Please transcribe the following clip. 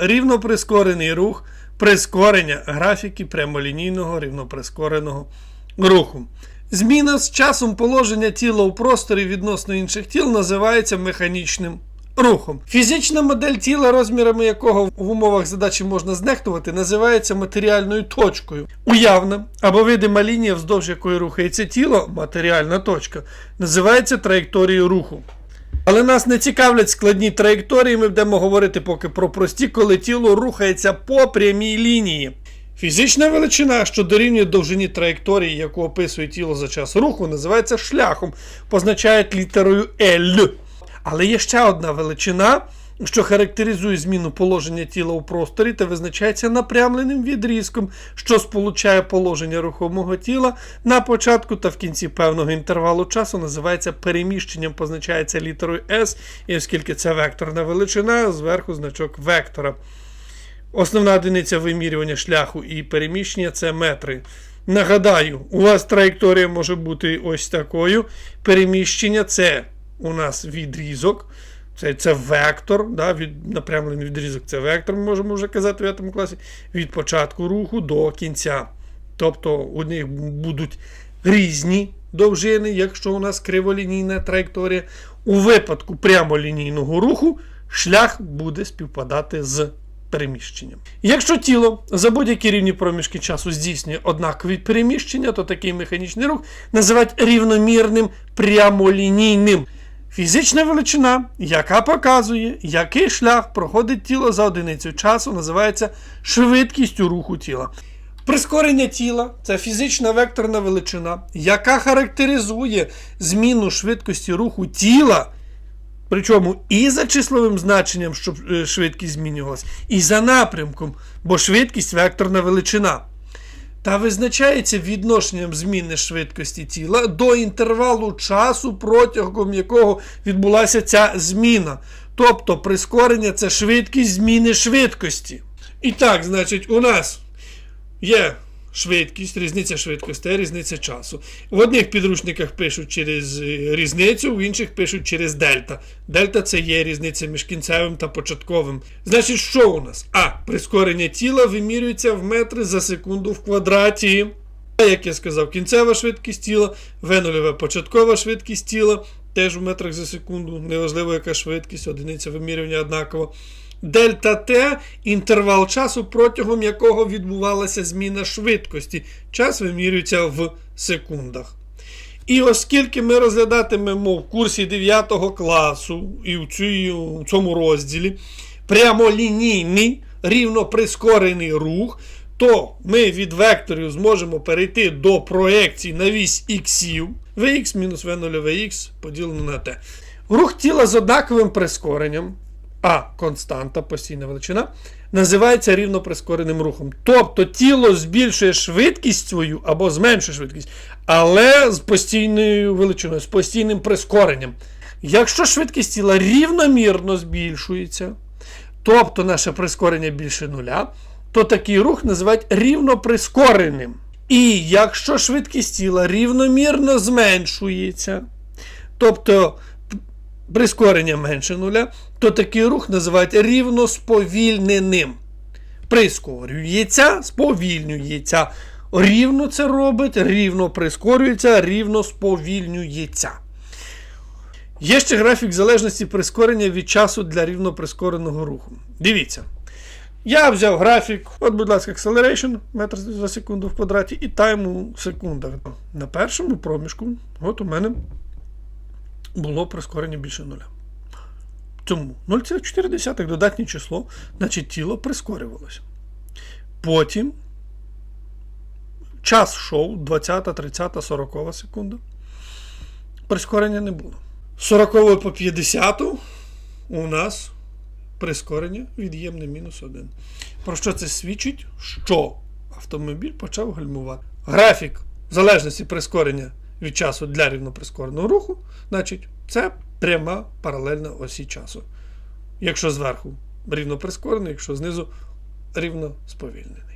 рівноприскорений рух, прискорення графіки прямолінійного рівноприскореного руху. Зміна з часом положення тіла у просторі відносно інших тіл називається механічним рухом. Фізична модель тіла, розмірами якого в умовах задачі можна знехтувати, називається матеріальною точкою. Уявна або видима лінія, вздовж якої рухається тіло, матеріальна точка, називається траєкторією руху. Але нас не цікавлять складні траєкторії, ми будемо говорити поки про прості, коли тіло рухається по прямій лінії. Фізична величина, що дорівнює довжині траєкторії, яку описує тіло за час руху, називається шляхом, позначають літерою L. Але є ще одна величина, що характеризує зміну положення тіла у просторі та визначається напрямленим відрізком, що сполучає положення рухомого тіла на початку та в кінці певного інтервалу часу, називається переміщенням, позначається літерою S, і оскільки це векторна величина, зверху значок вектора. Основна одиниця вимірювання шляху і переміщення це метри. Нагадаю, у вас траєкторія може бути ось такою. Переміщення це у нас відрізок, це це вектор. да, від, Напрямлений відрізок це вектор, ми можемо вже казати в 5 класі, від початку руху до кінця. Тобто у них будуть різні довжини, якщо у нас криволінійна траєкторія. У випадку прямолінійного руху шлях буде співпадати з переміщенням. Якщо тіло за будь-які рівні проміжки часу здійснює однакові переміщення, то такий механічний рух називають рівномірним прямолінійним. Фізична величина, яка показує, який шлях проходить тіло за одиницю часу, називається швидкістю руху тіла. Прискорення тіла це фізична векторна величина, яка характеризує зміну швидкості руху тіла Причому і за числовим значенням, щоб е, швидкість змінювалася, і за напрямком, бо швидкість векторна величина. Та визначається відношенням зміни швидкості тіла до інтервалу часу, протягом якого відбулася ця зміна. Тобто прискорення це швидкість зміни швидкості. І так, значить, у нас є швидкість, різниця швидкостей, різниця часу. В одних підручниках пишуть через е, різницю, в інших пишуть через дельта. Дельта це є різниця між кінцевим та початковим. Значить, що у нас? А. Прискорення тіла вимірюється в метри за секунду в квадраті. Як я сказав, кінцева швидкість тіла, В0 початкова швидкість тіла, теж в метрах за секунду, неважливо, яка швидкість, одиниця вимірювання однакова. Дельта Т інтервал часу, протягом якого відбувалася зміна швидкості. Час вимірюється в секундах. І оскільки ми розглядатимемо в курсі 9 класу і в цьому розділі прямолінійний рівноприскорений рух, то ми від векторів зможемо перейти до проекцій на вісь іксів Vx мінус V0 Vx поділено на t. Рух тіла з однаковим прискоренням а константа, постійна величина, називається рівноприскореним рухом. Тобто тіло збільшує швидкість свою або зменшує швидкість, але з постійною величиною, з постійним прискоренням. Якщо швидкість тіла рівномірно збільшується, тобто наше прискорення більше нуля, то такий рух називають рівноприскореним. І якщо швидкість тіла рівномірно зменшується, тобто прискорення менше нуля, то такий рух називають рівносповільненим. Прискорюється, сповільнюється. Рівно це робить, рівно прискорюється, рівно сповільнюється. Є ще графік залежності прискорення від часу для рівно прискореного руху. Дивіться. Я взяв графік, от, будь ласка, acceleration, метр за секунду в квадраті, і тайм у секундах. На першому проміжку, от у мене було прискорення більше нуля. Тому 0,4 додатнє число, значить тіло прискорювалося. Потім час йшов 20, 30, 40 секунда. Прискорення не було. З 40 по 50 у нас прискорення від'ємне мінус 1. Про що це свідчить? Що автомобіль почав гальмувати. Графік залежності прискорення від часу для рівноприскореного руху, значить, це пряма паралельна осі часу. Якщо зверху рівно прискорений, якщо знизу рівно сповільнений.